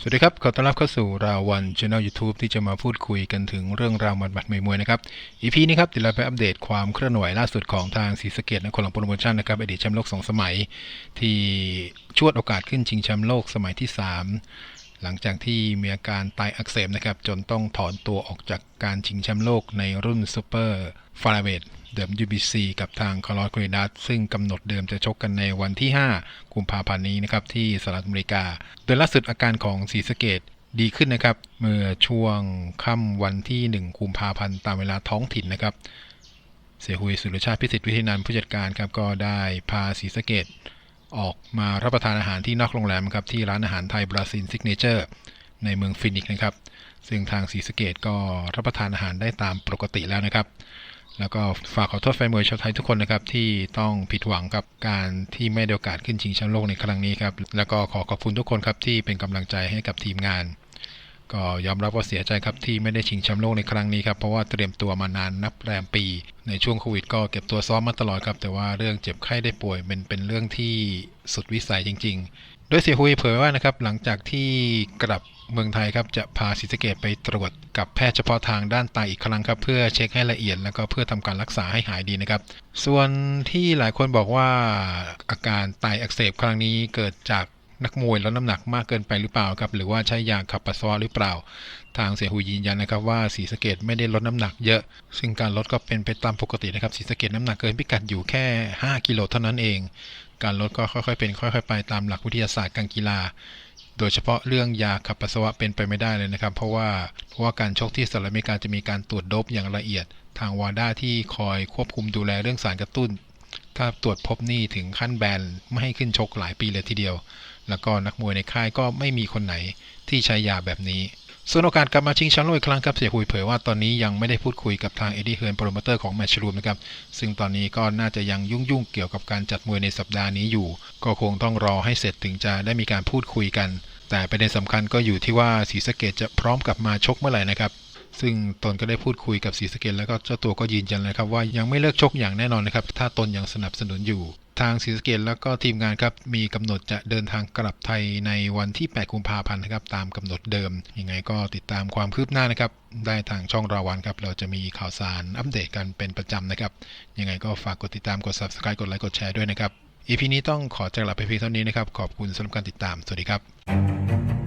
สวัสดีครับ ขอต้อนรับเข้าสู่ราวันช anel YouTube ที่จะมาพูดคุยกันถึงเรื่องราวหมัดๆมวยนะครับ EP นี้ครับเดี๋ยวเราไปอัปเดตความเคลื่อนไหวล่าสุดของทางศรีสะเกดนครหลวงโปรโมชั่นนะครับอดีตแชมป์โลก 2 สมัย ที่ชวดโอกาสขึ้นชิงแชมป์โลกสมัยที่ 3 หลังจากที่มีอาการไตอักเสบนะครับ จนต้องถอนตัวออกจากการชิงแชมป์โลกในรุ่นซูเปอร์ฟาราเวทเดิม UBC กับทางคาร์ลอสคริดัสซึ่งกำหนดเดิมจะชกกันในวันที่ 5 กุมภาพันธ์นี้นะครับ ที่สหรัฐอเมริกา โดยล่าสุดอาการของศรีสะเกดดีขึ้นนะครับ เมื่อช่วงค่ำวันที่ 1 กุมภาพันธ์ตามเวลาท้องถิ่นนะครับ เสียหุยสุรชาติพิสิทธิ์วิทยานันผู้จัดการครับก็ได้พาศรีสะเกด ออกมารับประทานอาหารที่นอกโรงแรมครับที่ร้านอาหารไทยบราซิลซิกเนเจอร์ในเมืองฟินิกส์นะครับ ซึ่งทางศรีสเกตก็รับประทานอาหารได้ตามปกติแล้วนะครับ แล้วก็ฝากขอโทษแฟนมวยชาวไทยทุกคนนะครับ ที่ต้องผิดหวังกับการที่ไม่ได้โอกาสขึ้นชิงแชมป์โลกในครั้งนี้ครับ แล้วก็ขอขอบคุณทุกคนครับที่เป็นกำลังใจให้กับทีมงาน ก็ยอมรับว่าเสียใจครับที่ไม่ได้ชิงแชมป์โลกในครั้งนี้ครับเพราะว่าเตรียมตัวมานานนับแรมปี ในช่วงโควิดก็เก็บตัวซ้อมมาตลอดครับ แต่ว่าเรื่องเจ็บไข้ได้ป่วยเป็นเป็นเรื่องที่สุดวิสัยจริง ๆ โดยเสียหุยเผยว่านะครับหลังจากที่กลับเมืองไทยครับจะพาศรีสเกดไปตรวจกับแพทย์เฉพาะทางด้านไตอีกครั้งครับ เพื่อเช็คให้ละเอียดแล้วก็เพื่อทำการรักษาให้หายดีนะครับ ส่วนที่หลายคนบอกว่าอาการไตอักเสบครั้งนี้เกิดจาก นักมวยลดน้ำหนักมากเกินไปหรือเปล่าครับ หรือว่าใช้ยาขับปัสสาวะหรือเปล่า ทางเสียหุยยืนยันนะครับว่าศรีสะเกดไม่ได้ลดน้ำหนักเยอะ ซึ่งการลดก็เป็นไปตามปกตินะครับศรีสะเกดน้ำหนักเกินพิกัดอยู่แค่ 5 กิโลเท่านั้นเอง การลดก็ค่อยๆเป็นค่อย ๆ ไปตามหลักวิทยาศาสตร์การกีฬาโดยเฉพาะเรื่องยาขับปัสสาวะเป็นไปไม่ได้เลยนะครับ เพราะว่าเพราะว่าการชกที่สหรัฐอเมริกาจะมีการตรวจโดบอย่างละเอียด ทางวาด้าที่คอยควบคุมดูแลเรื่องสารกระตุ้น ถ้าตรวจพบนี่ถึงขั้นแบนไม่ให้ขึ้นชกหลายปีเลยทีเดียว แล้วก็นักมวยในค่ายก็ไม่มีคนไหนที่ใช้ยาแบบนี้ ส่วนโอกาสกลับมาชิงแชมป์โลกอีกครั้งครับเสียหุยเผยว่าตอนนี้ยังไม่ได้พูดคุยกับทางเอ็ดดี้เฮิร์นโปรโมเตอร์ของแมชรูมนะครับ ซึ่งตอนนี้ก็น่าจะยังยุ่งๆเกี่ยวกับการจัดมวยในสัปดาห์นี้อยู่ ก็คงต้องรอให้เสร็จถึงจะได้มีการพูดคุยกัน แต่ประเด็นสำคัญก็อยู่ที่ว่าศรีสะเกดจะพร้อมกลับมาชกเมื่อไหร่นะครับ ซึ่งตนก็ได้พูดคุยกับศรีสะเกดแล้วก็เจ้าตัวก็ยืนยันเลยครับว่ายังไม่เลิกชกอย่างแน่นอนนะครับ ถ้าตนยังสนับสนุนอยู่ ทางศรีสะเกดแล้วก็ทีมงานครับมีกำหนดจะเดินทางกลับไทยในวันที่ 8 กุมภาพันธ์นะครับตามกำหนดเดิม ยังไงก็ติดตามความคืบหน้านะครับ ได้ทางช่องราวันครับ เราจะมีข่าวสารอัปเดตกันเป็นประจำนะครับ ยังไงก็ฝากกดติดตามกด subscribe กดไลค์กดแชร์ด้วยนะครับ EP นี้ต้องขอจากลาไปเพียงเท่านี้นะครับ ขอบคุณสำหรับการติดตาม สวัสดีครับ